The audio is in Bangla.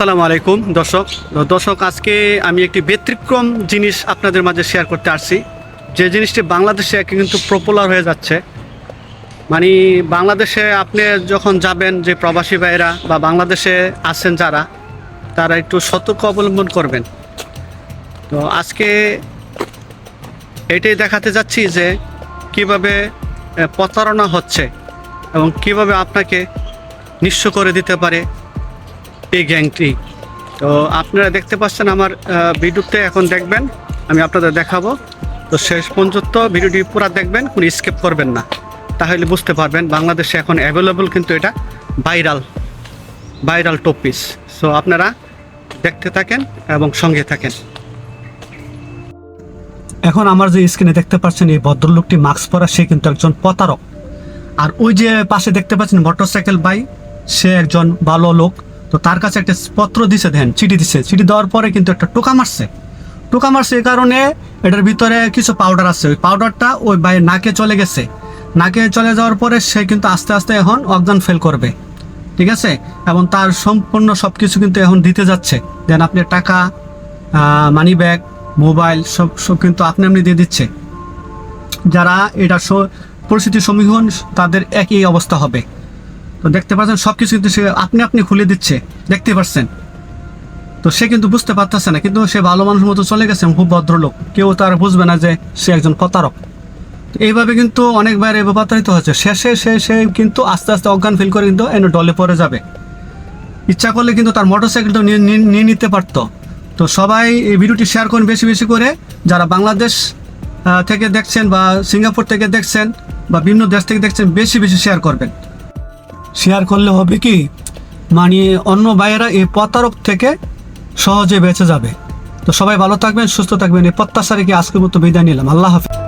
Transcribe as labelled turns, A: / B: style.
A: আসসালামু আলাইকুম, দর্শক। দর্শক, আজকে আমি একটি ব্যতিক্রম জিনিস আপনাদের মাঝে শেয়ার করতে আসছি। যে জিনিসটি বাংলাদেশে কিন্তু পপুলার হয়ে যাচ্ছে। মানে বাংলাদেশে আপনি যখন যাবেন, যে প্রবাসী ভাইরা বা বাংলাদেশে আছেন যারা, তারা একটু সতর্ক অবলম্বন করবেন। তো আজকে এটাই দেখাতে যাচ্ছি যে কীভাবে প্রতারণা হচ্ছে এবং কীভাবে আপনাকে নিঃস্ব করে দিতে পারে। এই গ্যাংটি তো আপনারা দেখতে পাচ্ছেন আমার ভিডিওতে এখন দেখবেন, আমি আপনাদের দেখাবো। তো শেষ পর্যন্ত ভিডিওটি পুরো দেখবেন, কোনো স্কেপ করবেন না। তাহলে বুঝতে পারবেন বাংলাদেশে এখন অ্যাভেলেবল কিন্তু এটা ভাইরাল ভাইরাল টপিস সো আপনারা দেখতে থাকেন এবং সঙ্গে থাকেন। এখন আমার যে স্ক্রিনে দেখতে পাচ্ছেন এই ভদ্রলোকটি মাস্ক পরা, সে কিন্তু একজন প্রতারক। আর ওই যে পাশে দেখতে পাচ্ছেন মোটরসাইকেল বাই সে একজন ভালো লোক। তো তার কাছে একটা পত্র দিছে দেন চিঠি দিছে। চিঠি দেওয়ার পরে কিন্তু একটা টোকা মারছে। টোকা মারছে এই কারণে এটার ভিতরে কিছু পাউডার আছে। ওই পাউডারটা ওই বাই নাকে চলে গেছে। নাকে চলে যাওয়ার পরে সে কিন্তু আস্তে আস্তে এখন অজ্ঞান ফেল করবে। ঠিক আছে? এবং তার সম্পূর্ণ সব কিছু কিন্তু এখন দিতে যাচ্ছে। দেন আপনি টাকা মানি ব্যাগ মোবাইল সব সব কিন্তু আপনি আপনি দিয়ে দিচ্ছে। যারা এটা পরিস্থিতির সম্মুখীন, তাদের একই অবস্থা হবে। তো দেখতে পাচ্ছেন সব কিছু কিন্তু সে আপনি আপনি খুলে দিচ্ছে। দেখতে পাচ্ছেন। তো সে কিন্তু বুঝতে পারতেছে না, কিন্তু সে ভালো মানুষের মতো চলে গেছে খুব ভদ্রলোক। কেউ তার বুঝবে না যে সে একজন প্রতারক। এইভাবে কিন্তু অনেকবার বাইরে প্রতারিত হচ্ছে শেষে সে সে কিন্তু আস্তে আস্তে অজ্ঞান ফিল করে কিন্তু এনে ডলে পড়ে যাবে। ইচ্ছা করলে কিন্তু তার মোটরসাইকেলটা নিয়ে, নিয়ে- নিয়ে নিতে পারতো। তো সবাই এই ভিডিওটি শেয়ার করুন বেশি বেশি করে। যারা বাংলাদেশ থেকে দেখছেন বা সিঙ্গাপুর থেকে দেখছেন বা বিভিন্ন দেশ থেকে দেখছেন, বেশি বেশি শেয়ার করবেন। শেয়ার করলে হবে কি? মানে অন্য ভাইয়েরা এই প্রতারক থেকে সহজে বেঁচে যাবে। তো সবাই ভালো থাকবেন, সুস্থ থাকবেন। এই প্রত্যাশা রেখে আজকের মতো বিদায় নিলাম। আল্লাহ হাফিজ।